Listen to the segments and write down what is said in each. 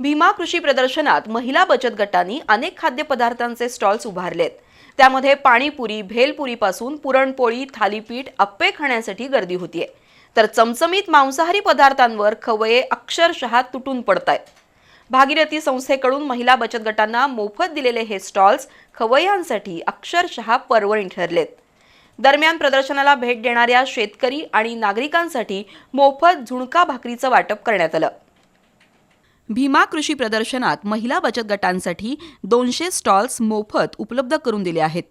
भीमा कृषी प्रदर्शनात महिला बचत गटांनी अनेक खाद्यपदार्थांचे स्टॉल्स उभारलेत. त्यामध्ये पाणीपुरी भेलपुरीपासून पुरणपोळी थालीपीठ अप्पे खाण्यासाठी गर्दी होतीये. तर चमचमीत मांसाहारी पदार्थांवर खवये अक्षरशः तुटून पडतायत. भागीरथी संस्थेकडून महिला बचत गटांना मोफत दिलेले हे स्टॉल्स खवय्यांसाठी अक्षरशः पर्वणी ठरलेत. दरम्यान प्रदर्शनाला भेट देणाऱ्या शेतकरी आणि नागरिकांसाठी मोफत झुणका भाकरीचं वाटप करण्यात आलं. भीमा कृषी प्रदर्शनात महिला बचत गटांसाठी दोनशे स्टॉल्स मोफत उपलब्ध करून दिले आहेत.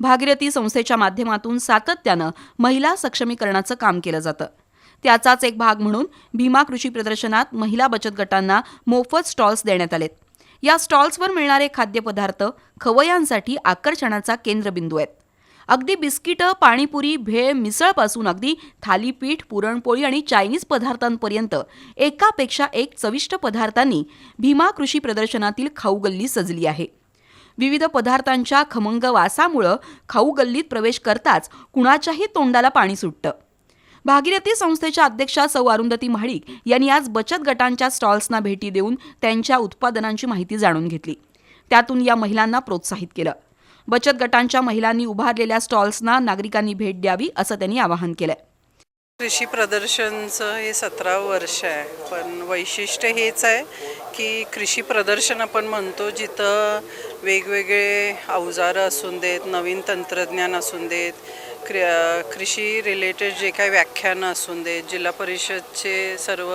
भागीरथी संस्थेच्या माध्यमातून सातत्यानं महिला सक्षमीकरणाचं काम केलं जातं. त्याचाच एक भाग म्हणून भीमा कृषी प्रदर्शनात महिला बचत गटांना मोफत स्टॉल्स देण्यात आलेत. या स्टॉल्सवर मिळणारे खाद्यपदार्थ खवय्यांसाठी आकर्षणाचा केंद्रबिंदू आहेत. अगदी बिस्किटं पाणीपुरी भेळ मिसळपासून अगदी थालीपीठ पुरणपोळी आणि चायनीज पदार्थांपर्यंत एकापेक्षा एक चविष्ट पदार्थांनी भीमा कृषी प्रदर्शनातील खाऊ गल्ली सजली आहे. विविध पदार्थांच्या खमंग वासामुळं खाऊ गल्लीत प्रवेश करताच कुणाच्याही तोंडाला पाणी सुटतं. भागीरथी संस्थेच्या अध्यक्षा सौ. अरुंधती महाडिक यांनी आज बचत गटांच्या स्टॉल्सना भेटी देऊन त्यांच्या उत्पादनांची माहिती जाणून घेतली. त्यातून या महिलांना प्रोत्साहित केलं. बचत गटांच्या महिलांनी उभारलेल्या स्टॉल्सना नागरिकांनी भेट द्यावी असं त्यांनी आवाहन केलंय. कृषी प्रदर्शनचं हे सतरा वर्ष आहे पण वैशिष्ट्य हेच आहे की कृषी प्रदर्शन आपण म्हणतो जिथं वेगवेगळे अवजारं असून देत नवीन तंत्रज्ञान असून देत क्रि कृषी रिलेटेड जे काही व्याख्यानं असून देत जिल्हा परिषदचे सर्व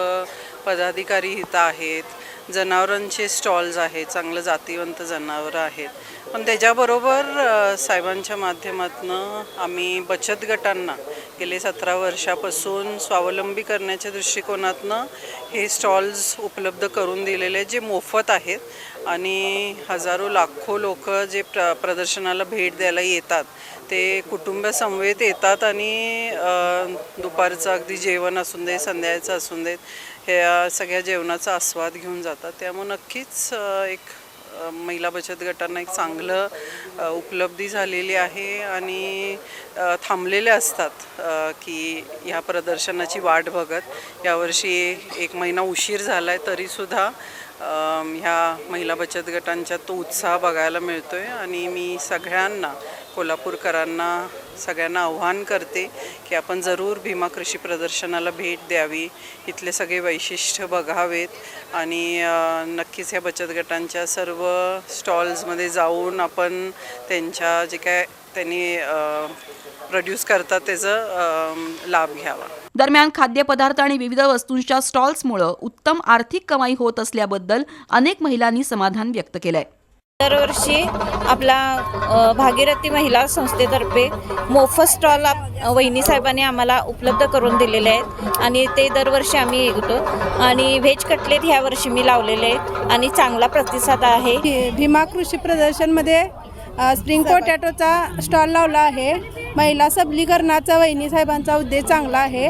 पदाधिकारी इथं आहेत. जनावरांचे स्टॉल्स आहेत चांगलं जातीवंत जनावरं आहेत. पण त्याच्याबरोबर साहेबांच्या माध्यमातून आम्ही बचत गटांना गेले सतरा वर्षापासून स्वावलंबी करण्याच्या दृष्टिकोनातनं हे स्टॉल्स उपलब्ध करून दिलेले जे मोफत आहेत आणि हजारो लाखो लोक जे प्र प्रदर्शनाला भेट द्यायला येतात ते कुटुंबासमवेत येतात आणि दुपारचं अगदी जेवण असून दे संध्याचं असून देत ह्या सगळ्या जेवणाचा आस्वाद घेऊन जातात. त्यामुळे नक्कीच एक महिला बचत गटांना एक चांगलं उपलब्धी झालेली आहे आणि थांबलेले असतात की ह्या प्रदर्शनाची वाट बघत. यावर्षी एक महिना उशीर झाला आहे तरीसुद्धा ह्या महिला बचत गटांच्या तो उत्साह बघायला मिळतो आहे आणि मी सगळ्यांना कोल्हापूरकरांना सगळ्यांना आव्हान करते की आपण जरूर भीमा कृषी प्रदर्शनाला भेट द्यावी. इथले सगळे वैशिष्ट्य बघावेत आणि नक्कीच ह्या बचत गटांच्या सर्व स्टॉल्समध्ये जाऊन आपण त्यांच्या जे काय त्यांनी प्रोड्यूस करतात त्याचं लाभ घ्यावा. दरम्यान खाद्यपदार्थ आणि विविध वस्तूंच्या स्टॉल्समुळं उत्तम आर्थिक कमाई होत असल्याबद्दल अनेक महिलांनी समाधान व्यक्त केलंय. दरवर्षी आपला भागीरथी महिला संस्थेतर्फे मोफत स्टॉल वहिनी साहेबांनी आम्हाला उपलब्ध करून दिलेले आहेत आणि ते दरवर्षी आम्ही ऐकतो आणि व्हेज कटलेट ह्या वर्षी मी लावलेले आहेत आणि चांगला प्रतिसाद आहे. भी- भीमा कृषी प्रदर्शनमध्ये स्प्रिंग पोटॅटोचा स्टॉल लावला आहे. महिला सबलीकरणाचा वहिनी साहेबांचा उद्देश चांगला आहे.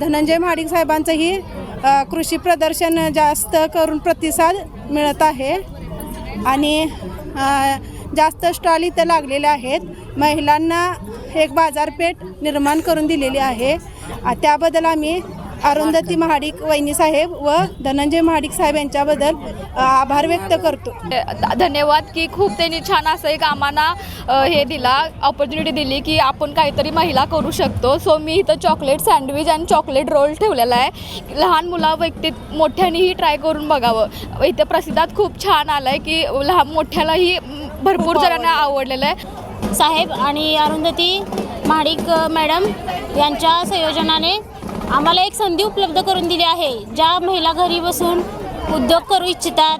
धनंजय महाडिक साहेबांचंही कृषी प्रदर्शन जास्त करून प्रतिसाद मिळत आहे. आणि जास्त स्टॉल इथं लागलेले आहेत. महिलांना एक बाजारपेठ निर्माण करून दिलेली आहे. त्याबद्दल आम्ही अरुंधती महाडिक वहिनी साहेब व धनंजय महाडिक साहेब यांच्याबद्दल आभार व्यक्त करतो. धन्यवाद की खूप त्यांनी छान असं एक आम्हाला हे दिला ऑपॉर्च्युनिटी दिली की आपण काहीतरी महिला करू शकतो. सो मी इथं चॉकलेट सँडविच आणि चॉकलेट रोल ठेवलेला आहे. लहान मुला व्यक्ती मोठ्यानेही ट्राय करून बघावं. इथं प्रसिद्धात खूप छान आलं आहे की लहान मोठ्यालाही भरपूर जणांना आवडलेलं आहे. साहेब आणि अरुंधती महाडिक मॅडम यांच्या संयोजनाने आम्हाला एक संधी उपलब्ध करून दिली आहे. ज्या महिला घरी बसून उद्योग करू इच्छितात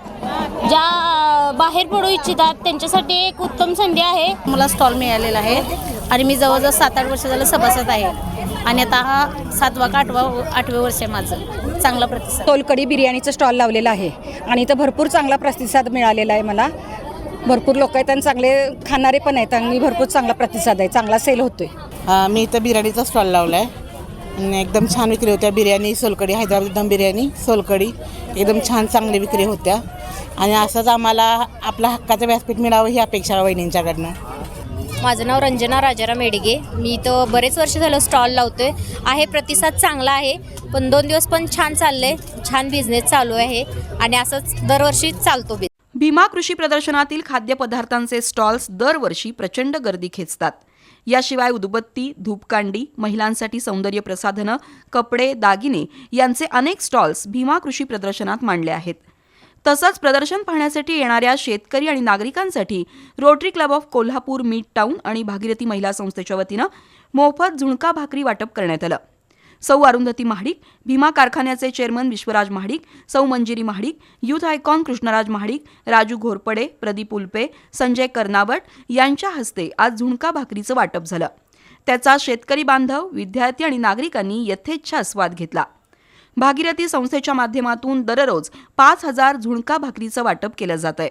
ज्या बाहेर पडू इच्छितात त्यांच्यासाठी एक उत्तम संधी आहे. मला स्टॉल मिळालेला आहे आणि मी जवळजवळ सात आठ वर्ष झालं सभासद आहे. आणि आता हा सातवा का आठवा आठवे वर्ष आहे माझं. चांगला प्रतिसाद. सोलकडी बिर्याणीचं स्टॉल लावलेला आहे. आणि इथं भरपूर चांगला प्रतिसाद मिळालेला आहे मला. भरपूर लोक आहेत आणि चांगले खाणारे पण आहेत आणि भरपूर चांगला प्रतिसाद आहे. चांगला सेल होतोय. मी इथं बिर्याणीचा स्टॉल लावला आहे एकदम छान विक्री होत्या. बिर्याणी सोलकडी हैदराबाद दम बिर्याणी सोलकडी एकदम छान चांगली विक्री होत्या. आणि असंच आम्हाला आपलं हक्काचं व्यासपीठ मिळावं ही अपेक्षा आहे वहिनींच्याकडनं. माझं नाव रंजना राजाराम मेडगे मी इथं बरेच वर्ष झालं स्टॉल लावतोय. आहे प्रतिसाद चांगला आहे पण दोन दिवस पण छान चालले छान बिझनेस चालू आहे आणि असंच दरवर्षी चालतो भीमा कृषी प्रदर्शनातील खाद्यपदार्थांचे स्टॉल्स दरवर्षी प्रचंड गर्दी खेचतात. याशिवाय उदबत्ती धूपकांडी महिलांसाठी सौंदर्य प्रसाधनं कपडे दागिने यांचे अनेक स्टॉल्स भीमा कृषी प्रदर्शनात मांडले आहेत. तसंच प्रदर्शन पाहण्यासाठी येणाऱ्या शेतकरी आणि नागरिकांसाठी Rotary Club of Kolhapur Midtown आणि भागीरथी महिला संस्थेच्या वतीनं मोफत झुणका भाकरी वाटप करण्यात आलं. सौ अरुंधती महाडिक भीमा कारखान्याचे chairman Vishwaraj Mahadik Sau Manjiri Mahadik youth icon Krishnaraj Mahadik Raju Ghorpade Pradeep Ulpe Sanjay Karnavat यांच्या हस्ते आज झुणका भाकरीचं वाटप झालं. त्याचा शेतकरी बांधव विद्यार्थी आणि नागरिकांनी यथेच्छ आस्वाद घेतला. भागीरथी संस्थेच्या माध्यमातून दररोज पाच हजार झुणका भाकरीचं वाटप केलं जात आहे